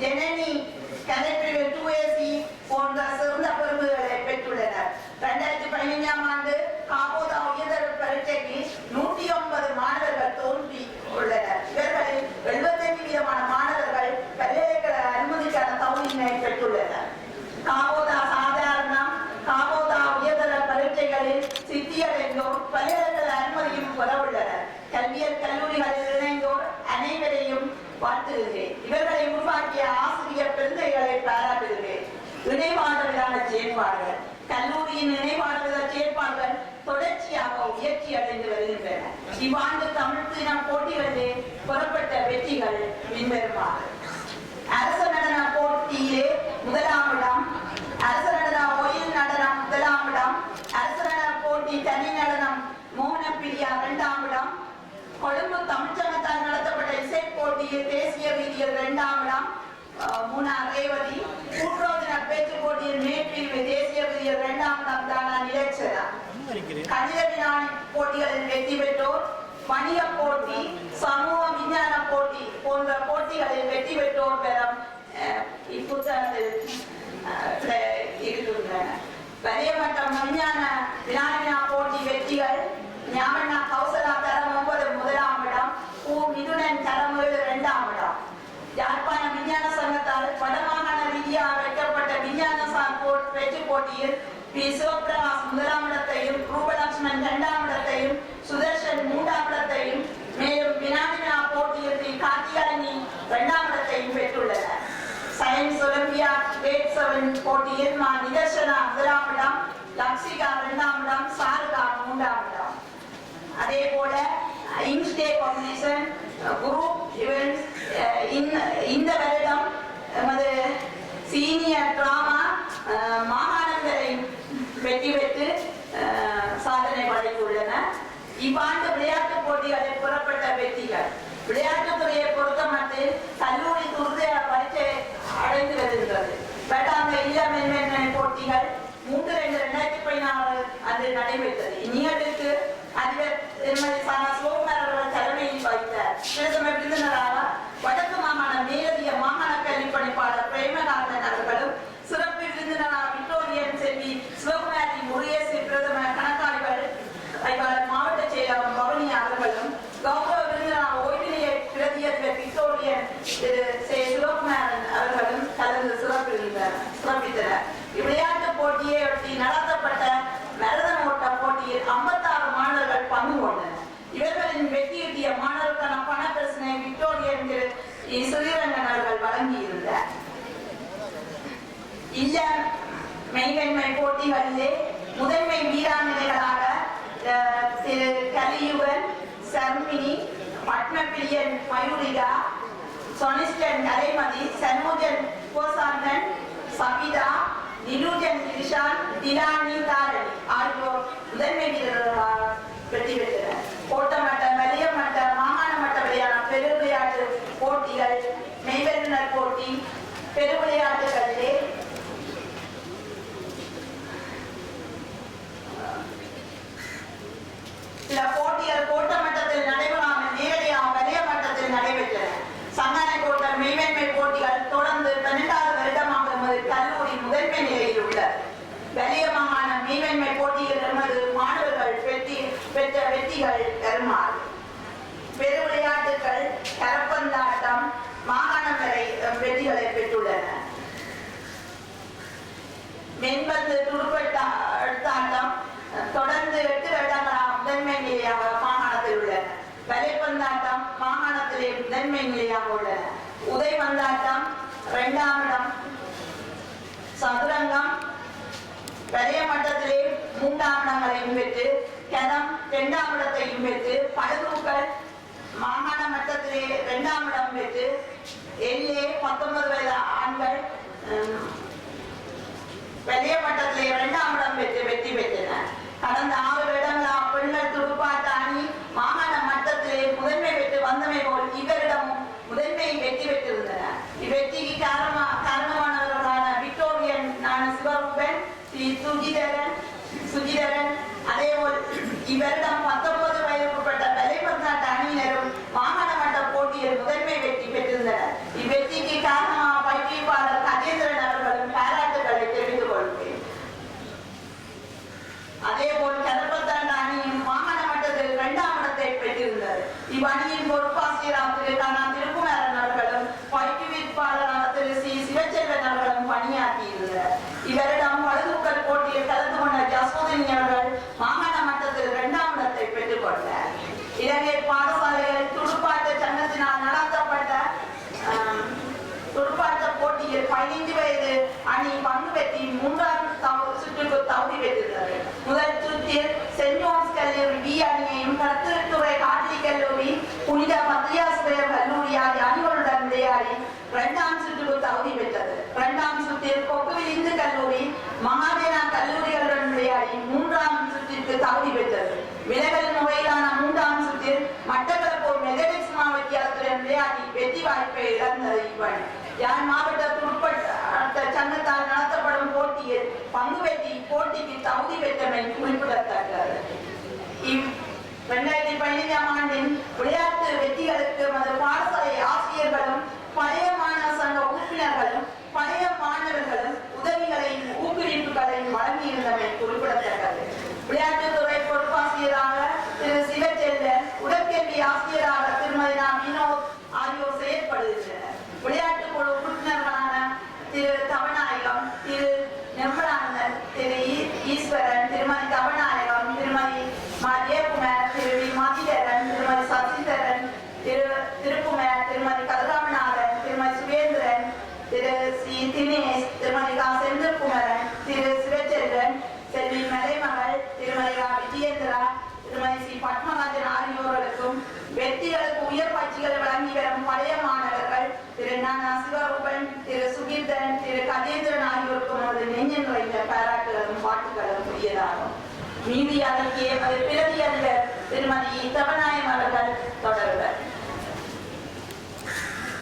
ஜனனி கலைப்பிரிவு டூஏசி போன்ற சிறந்த பெருமைகளை பெற்றுள்ளனர். இரண்டாயிரத்தி பதினைஞ்சாம் ஆண்டு காபோதா உயர்தர பரீட்சைக்கு நூற்றி ஒன்பது மாணவர்கள் தோன்றி உள்ளனர். இவர்களில் எழுபத்தைந்து விதமான மாணவர்கள் பல்கலைக்கழக அனுமதிக்கான தகுதியினை பெற்றுள்ளனர். காபோதா சாதாரணம் காபோதா உயர்தர பரீட்சைகளில் சித்தியடைந்தோர் பல்கலைக்கழக அனுமதியும் பெற உள்ளனர் கல்வியல் கல்லூரிகளில் இணைந்தோர் அனைவரையும் வாழ்த்துகிறேன். இவர்கள் நினைவாளர்களான செயற்பாடுகள் கல்லூரியின் இணைவாழ்வில செயற்பாடுகள் தொடர்ச்சியாக உயர்ச்சி அடைந்து வருகின்றன. இவ்வாண்டு தமிழ் தினம் போட்டி வந்து புறப்பட்ட வெற்றிகள் பின்வருமாறு அரச நடன போட்டியிலே முதலாம் இடம். அரச நடன ஒயில் நடனம் முதலாம் இடம். அரச நடன போட்டி தனி நடனம் மோகன பிரியா இரண்டாம் இடம். கொழும்பு தமிழ்ச்சங்கத்தால் நடத்தப்பட்ட இசை போட்டியில் தேசிய ரீதியில் இரண்டாம் இடம். முன்னாள் மூணார் ரேவதி கூட்டுறவு பேச்சு போட்டியில் மேற்பிரிவு தேசிய ரீதியில் இரண்டாம் இடம் தானா நிலச்சரா கணித வினாணி போட்டிகளில் வெற்றி பெற்றோர் வணிக போட்டி சமூக விஞ்ஞான போட்டி போன்ற போட்டிகளில் வெற்றி பெற்றோர் பெறும் இப்புத்தகத்தில் அஹ், இருக்கின்றன வரையமட்டம் விஞ்ஞான வினாவினா போட்டி வெற்றிகள் ஞாபகா கௌசலா தரம் ஒன்பது முதலாம் இடம் பூ மிதுனன் தரம் ஏழு இரண்டாம் இடம் யாழ்ப்பாண விஞ்ஞான சங்கத்தால் வடமாகாண ரீதியாக வைக்கப்பட்ட விஞ்ஞான சார் போ- வெற்றி போட்டியில் பி சிவபிரகாஷ் முதலாம் இடத்தையும் ரூபலட்சுமன் இரண்டாம் இடத்தையும் சுதர்ஷன் மூன்றாம் இடத்தையும் மேலும் வினாவினா போட்டியில் பி கார்த்திகாயினி இரண்டாம் இடத்தையும் பெற்றுள்ளனர். சயின்ஸ் ஒலிம்பியா கிரேட் செவன் போட்டியில் மா நிதர்ஷனா முதலாம் இடம் லக்ஷிகா இரண்டாம் இடம் சாருகா மூன்றாம் இடம் அதே போல இன்ஸ்டே காம்பினேஷன் குரு இவ்வாண்டு விளையாட்டு போட்டிகளில் புறப்பட்ட வெற்றிகள். விளையாட்டுத்துறையை பொறுத்தமட்டில் கல்லூரி துரித பரீட்சை அடைந்து வருகிறது. வேட்டாந்த இளமென்மை போட்டிகள் மூன்று ரெண்டு ரெண்டாயிரத்தி பதினாறு அன்று நடைபெற்றது. இந்நிகழ்வுக்கு திரு சே சிவகுமாரன் அவர்களும் கலந்து சிறப்பித்தனர் சிறப்பித்தனர் இவ்விளையாட்டு நடத்தப்பட்ட மரதம் ஓட்ட போட்டியில் 56 மாணவர்கள் பங்கு கொண்டனர் இவர்களின் வெற்றியீட்டிய மாணவர்களுக்கான பண பிரச்சனை விக்டோரியன் திரு இ. அவர்கள் வழங்கியிருந்தார் இல்ல மெய்வெண்மை போட்டிகளிலே முதன்மை வீராங்கனைகளாக அஹ், திரு கலியுகன் சர்மினி பத்மபிரியன் மயூரிகா சொனிஸ்டன் நரேமதி சண்முகன் கோசாந்தன் சபிதா நிலூஜன் கிருஷான் திலானி தாரணி ஆகியோர் முதன்மை வீரர்கள். பெற்ற வெற்றிகள் பெருமாள். பெருவிளையாட்டுகள் கரப்பந்தாட்டம் மாகாணம் வரை வெற்றிகளை பெற்றுள்ளன. மென்பந்து துடுப்பாட்டம் தொடர்ந்து எட்டு வருடங்களாக முதன்மை நிலையாக மாகாணத்தில் உள்ளன. வலைப்பந்தாட்டம் மாகாணத்திலே முதன்மை நிலையாக உள்ளன. உதைபந்தாட்டம் இரண்டாம் இடம். சதுரங்கம் வலய மட்டத்திலே மூன்றாம் இடங்களையும் பெற்று கனம் இரண்டாம் இடத்தையும் பெற்று படகுகள் மாகாண மட்டத்திலே இரண்டாம் இடம் பெற்று எல்ஏ பத்தொன்பது வயது ஆண்கள் உம், வெளிய மட்டத்தில் இரண்டாம் இடம் பெற்று வெற்றி பெற்றனர். கடந்த ஆறு வருடங்களாக பெண்கள் துடுப்பாட்ட அணி மாகாண மட்டத்திலே முதன்மை பெற்று வந்தமை போல் இவரிடமும் முதன்மை வெற்றி பெற்றிருந்தனர். இவ்வெற்றிக்கு காரணமா காரணமானவர்களான விக்டோரியன் நான சிவரூபன் ஸ்ரீ சுஜிதரன் சுஜிதரன் இவ்வருடம் பத்தொன்பது வயதுக்குட்பட்ட தலைப்பந்தாட்டு அணியினரும் மாகாண மன்ற போட்டியில் முதன்மை வெற்றி பெற்றிருந்தனர். இவ்வெற்றிக்கு காரணமாக பயிற்சிப்பாளர் கஜேந்திரன் அவர்களும் பாராட்டுகளை தெரிவித்துக் கொள்கிறேன். அதே போல் கதப்பத்தாண்டு அணியும் மாகாண மன்றத்தில் இரண்டாம் இடத்தை பெற்றிருந்தது. இவ்வணியின் பொறுப்பாசிரியர் அவர்களுக்கான That's why யாழ் மாவட்ட உட்பட்ட சங்கத்தால் நடத்தப்படும் போட்டியில் பங்கு பெற்றி போட்டிக்கு தகுதி பெற்றமை எம்பலானந்தன் திரு ஈஸ்வரன் திருமதி தவநாயகம் திருமதி மதியகுமார் திருமதி திரு மதிதரன் திருமதி சசிதரன் திரு திருக்குமார் திருமதி கதிராமநாதன் திருமதி சுவேந்திரன் திரு சி. தினேஷ் திருமதி கா. செந்தில்குமரன் திரு சிவச்செல்வன் செல்வி மலைமகள் திருமதி கா. விஜயேந்திரா திருமதி சி. பத்மநாதன் ஆகியோர்களுக்கும் வெற்றிகளுக்கு உயர் பயிற்சிகளை வழங்கி வரும் பழைய மாணவர்கள் திரு. நானா சிவரூபன் திரு. சுகீர்தன் திரு. கதேந்திர தமது நெஞ்சன் வைத்த பாராட்டுகளும் பாட்டுகளும் புதியதாகும். மீதி அதற்கு மது பிரதி அதிபர் திருமதி தவநாயம் அவர்கள் தொடர்வர்.